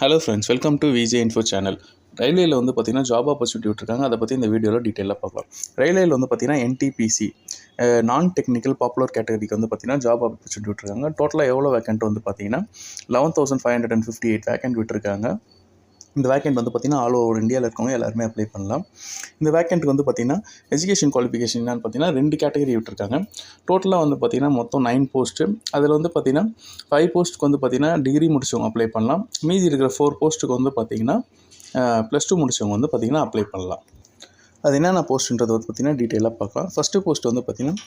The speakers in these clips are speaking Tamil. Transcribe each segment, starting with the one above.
Hello friends welcome to VJ info channel ரயில்வேல வந்து பார்த்தீங்கன்னா ஜாப் ஆப்பர்ச்சுனிட்டி விட்டுருக்காங்க. அதை பற்றி இந்த வீடியோவில் டீட்டெயிலாக பார்க்கலாம். ரயில்வேல வந்து பார்த்தீங்கன்னா என்டிபிசி நான் டெக்னிக்கல் பாப்புலர் கேட்டகரிக்கு வந்து பார்த்தீங்கன்னா ஜாப் ஆப்பர்ச்சுனிட்டி விட்டுருக்காங்க. டோட்டலாக எவ்வளோ வேக்கண்ட் வந்து பார்த்தீங்கன்னா eleven thousand five hundred and fifty eight vacant விட்டுருக்காங்க. இந்த வேக்கண்ட் வந்து பார்த்தீங்கன்னா ஆல் ஓவர் இந்தியாவில் இருக்கவங்க எல்லாருமே அப்ளை பண்ணலாம். இந்த வேக்கண்ட்டுக்கு வந்து பார்த்திங்கன்னா எஜுகேஷன் குவாலிஃபிகேஷன் என்னன்னு பார்த்தீங்கன்னா ரெண்டு கேட்டகரி விட்டுருக்காங்க. டோட்டலாக வந்து பார்த்தீங்கன்னா மொத்தம் நைன் போஸ்ட்டு அதில் வந்து பார்த்தீங்கன்னா ஃபைவ் போஸ்ட்டுக்கு வந்து பார்த்தீங்கன்னா டிகிரி முடிச்சவங்க அப்ளை பண்ணலாம். மீதி இருக்கிற ஃபோர் போஸ்ட்டுக்கு வந்து பார்த்தீங்கன்னா ப்ளஸ் டூ முடிச்சவங்க வந்து பார்த்தீங்கன்னா அப்ளை பண்ணலாம். அது என்னென்ன போஸ்ட்டுன்றது வந்து பார்த்தீங்கன்னா டீட்டெயிலாக பார்க்கலாம். ஃபஸ்ட்டு போஸ்ட் வந்து பார்த்தீங்கன்னா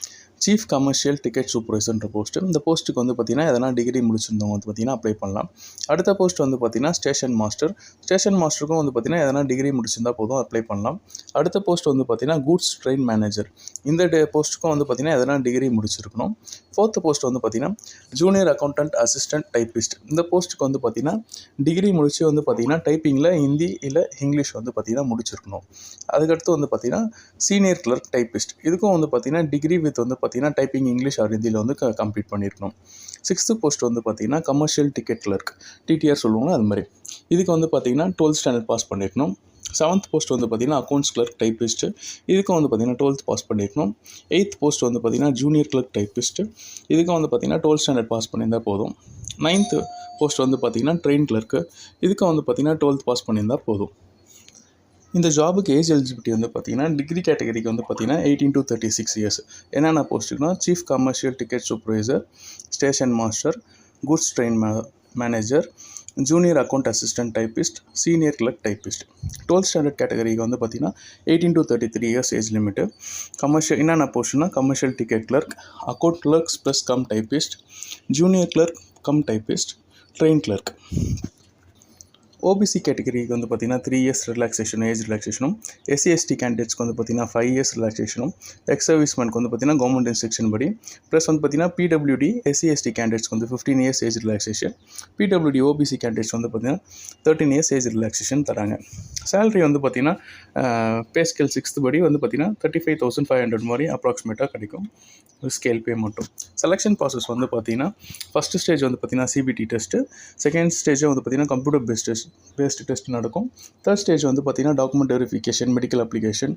சீஃப் கமர்ஷியல் டிக்கெட் சூப்பர்வைசர்ன்ற போஸ்ட்டு இந்த போஸ்ட்டுக்கு வந்து பார்த்திங்கன்னா எதனா டிகிரி முடிச்சிருந்தவங்க வந்து பார்த்தீங்கன்னா அப்ளை பண்ணலாம் அடுத்த போஸ்ட் வந்து பார்த்திங்கன்னா ஸ்டேஷன் மாஸ்டர் ஸ்டேஷன் மாஸ்டருக்கும் வந்து பார்த்தீங்கன்னா எதனா டிகிரி முடிச்சிருந்தா போதும் அப்ளை பண்ணலாம் அடுத்த போஸ்ட் வந்து பார்த்தீங்கன்னா கூட்ஸ் ட்ரெயின் மேனேஜர் இந்த டே போஸ்ட்டுக்கும் வந்து பார்த்தீங்கன்னா எதனா டிகிரி முடிச்சிருக்கணும் ஃபோர்த்து போஸ்ட் வந்து பார்த்தீங்கன்னா ஜூனியர் அக்கௌண்டன்ட் அசிஸ்டன்ட் டைப்பிஸ்ட் இந்த போஸ்ட்டுக்கு வந்து பார்த்திங்கன்னா டிகிரி முடிச்சு வந்து பார்த்திங்கன்னா டைப்பிங்கில் ஹிந்தி இல்லை இங்கிலீஷ் வந்து பார்த்திங்கன்னா முடிச்சிருக்கணும் அதுக்கடுத்து வந்து பார்த்திங்கன்னா சீனியர் கிளர்க் டைப்பிஸ்ட் இதுக்கும் வந்து பார்த்தீங்கன்னா டிகிரி வித் வந்து பார்த்தீங்கன்னா டைப்பிங் இங்கிலீஷ் ஆர் ஹிந்தியில் வந்து க கம்ப்ளீட் பண்ணியிருக்கணும் சிக்ஸ்த்து போஸ்ட் வந்து பார்த்தீங்கன்னா கமர்ஷியல் டிக்கெட் கிளர்க் டிடிஆர் சொல்லுவாங்க அது மாதிரி. இதுக்கு வந்து பார்த்தீங்கன்னா டுவெல்த் ஸ்டாண்டர்ட் பாஸ் பண்ணியிருக்கணும் செவன்த் போஸ்ட் வந்து பார்த்தீங்கன்னா அக்கௌண்ட்ஸ் கிளர்க் டைப்பிஸ்ட்டு இதுக்கும் வந்து பார்த்தீங்கன்னா டுவெல்த் பாஸ் பண்ணியிருக்கணும் எயித் போஸ்ட் வந்து பார்த்தீங்கன்னா ஜூனியர் கிளர்க் டைப்பிஸ்ட்டு இதுக்கும் வந்து பார்த்தீங்கன்னா டுவெல்த் ஸ்டாண்டர்ட் பாஸ் பண்ணியிருந்தால் போதும். நைன்த்து போஸ்ட் வந்து பார்த்தீங்கன்னா ட்ரெயின் கிளர்க்கு இதுக்கும் வந்து பார்த்தீங்கன்னா டுவெல்த் பாஸ் பண்ணியிருந்தால் போதும். இந்த ஜாபுக்கு ஏஜ் எலிஜிபிலிட்டி வந்து பார்த்தீங்கன்னா டிகிரி கேட்டகரிக்கு வந்து பார்த்தீங்கன்னா eighteen to thirty six years என்னென்ன போஸ்ட்டுக்குனா chief commercial ticket supervisor station master goods train மே manager junior account assistant typist senior clerk typist twelfth standard கேட்டகரிக்கு வந்து பார்த்தீங்கன்னா eighteen to thirty three years age limit commercial என்னென்ன போஸ்ட்னா commercial ticket clerk account clerks plus cum typist junior clerk cum typist train clerk OBC கேட்டகரிக்கு வந்து பார்த்தீங்கன்னா த்ரீ இயர்ஸ் ரிலாக்ஸேஷன் ஏஜ் ரிலாக்ஸேஷனும் எஸ்சி எஸ்டி கேண்டிடேட்ஸ்க்கு வந்து பார்த்தீங்கன்னா ஃபைவ் இயர்ஸ் ரிலாக்ஸேஷனும் எக்ஸ் சர்வீஸ்மேனுக்கு வந்து பார்த்தீங்கன்னா கவர்மெண்ட் இன்ஸ்ட்ரக்ஷன் படி. ப்ளஸ் வந்து பார்த்தீங்கன்னா பிடபிள்யூடி எஸ்சி எஸ்டி கேண்டிடேட்ஸ்க்கு வந்து fifteen years age relaxation PWD OBC candidates வந்து பார்த்திங்கன்னா தேர்ட்டின் இயர்ஸ் ஏஜ் ரிலாக்ஸேஷன் தராங்க. சேலரி வந்து பார்த்திங்கன்னா பே ஸ்கேல் சிக்ஸ்த் படி வந்து பார்த்தீங்கன்னா thirty five thousand five hundred மாதிரி அப்ராக்சிமேட்டாக கிடைக்கும். ஸ்கேல் பே மட்டும். செலெக்ஷன் ப்ராசஸ் வந்து பார்த்தீங்கன்னா ஃபஸ்ட்டு ஸ்டேஜ் வந்து பார்த்தீங்கன்னா சிபிடி டெஸ்ட்டு செகண்ட் ஸ்டேஜ் வந்து பார்த்தீங்கன்னா computer based test based test நடக்கும். தேர்ட் ஸ்டேஜ் வந்து பார்த்திங்கன்னா document verification medical application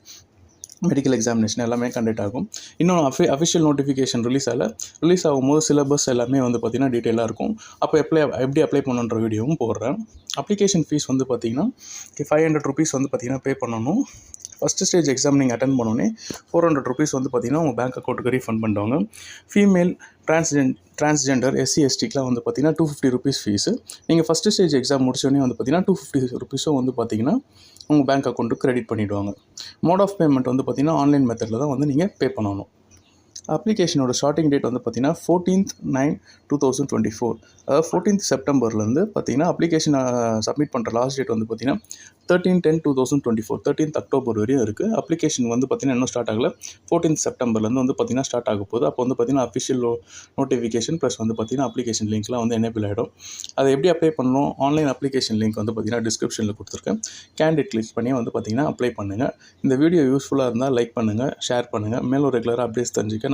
medical examination எல்லாமே கண்டக்ட் ஆகும். இன்னும் அஃபி அஃபிஷியல் நோட்டிஃபிகேஷன் ரிலீஸ் ஆகல ரிலீஸ் ஆகும்போது சிலபஸ் எல்லாமே வந்து பார்த்திங்கன்னா டீட்டெயிலாக இருக்கும். அப்போ அப்ளை எப்படி அப்ளை பண்ணுன்ற வீடியோவும் போடுறேன். அப்ளிகேஷன் ஃபீஸ் வந்து பார்த்திங்கன்னா ஃபைவ் ஹண்ட்ரட் ருபீஸ் வந்து பார்த்திங்கன்னா பே பண்ணணும். ஃபஸ்ட்டு ஸ்டேஜ் எக்ஸாம் நீங்கள் அட்டன் பண்ணோன்னே ஃபோர் ஹண்ட்ரட் ருபீஸ் வந்து பார்த்தீங்கன்னா உங்கள் பேங்க் அக்கௌண்ட்டுக்கு ரீஃபண்ட் பண்ணுவாங்க ஃபீமேல் டிரான்ஸ்ஜென் டிரான்ஸ்ஜெண்டர் எஸ்சி எஸ்டிக்கெலாம் வந்து பார்த்தீங்கன்னா டூ ஃபிஃப்டி ருபீஸ் ஃபீஸு நீங்கள் ஃபஸ்ட்டு ஸ்டேஜ் எக்ஸாம் முடிச்சோடனே வந்து பார்த்திங்கன்னா டூ ஃபிஃப்டி ருபீஸும் வந்து பார்த்தீங்கன்னா உங்கள் பேங்க் அக்கௌண்ட்டுக்கு கிரெடிட் பண்ணிவிடுவாங்க மோட் ஆஃப் பேமெண்ட் வந்து பார்த்தீங்கன்னா ஆன்லைன் மெத்தடில் தான் வந்து நீங்கள் பே பண்ணணும். அப்ளிகேஷனோட ஸ்டார்டிங் டேட் வந்து பார்த்தீங்கன்னா fourteenth nine two thousand twenty four அதாவது ஃபோர்டீன்த் செப்டம்பர்லேருந்து பார்த்தீங்கன்னா அப்ளிகேஷன் சப்மிட் பண்ணுற லாஸ்ட் டேட் வந்து பார்த்தீங்கன்னா thirteen ten two thousand twenty four thirteenth October வரையும் இருக்குது அப்ளிகேஷன் வந்து பார்த்தீங்கன்னா இன்னும் ஸ்டார்ட் ஆகல. ஃபோர்டீன்த் செப்டம்பர்லேருந்து வந்து பார்த்தீங்கன்னா ஸ்டார்ட் ஆக போகுது. அப்போ வந்து பார்த்தீங்கன்னா அஃபிஷியல் நோட்டிஃபிகேஷன் ப்ளஸ் வந்து பார்த்தீங்கன்னா அப்ளிகேஷன் லிங்க்லாம் வந்து எனேபிள் ஆகிடும் அதை எப்படி அப்ளை பண்ணணும்? ஆன்லைன் அப்ளிகேஷன் லிங்க் வந்து பார்த்தீங்கன்னா டிஸ்கிரிப்ஷனில் கொடுத்துருக்கேன். கேண்டிடேட் கிளிக் பண்ணி வந்து பார்த்திங்கன்னா அப்ளை பண்ணுங்கள் இந்த வீடியோ யூஸ்ஃபுல்லாக இருந்தால் லைக் பண்ணுங்கள் ஷேர் பண்ணுங்கள் மேலும் ரெகுலராக அப்டேட்ஸ் தெரிஞ்சுக்க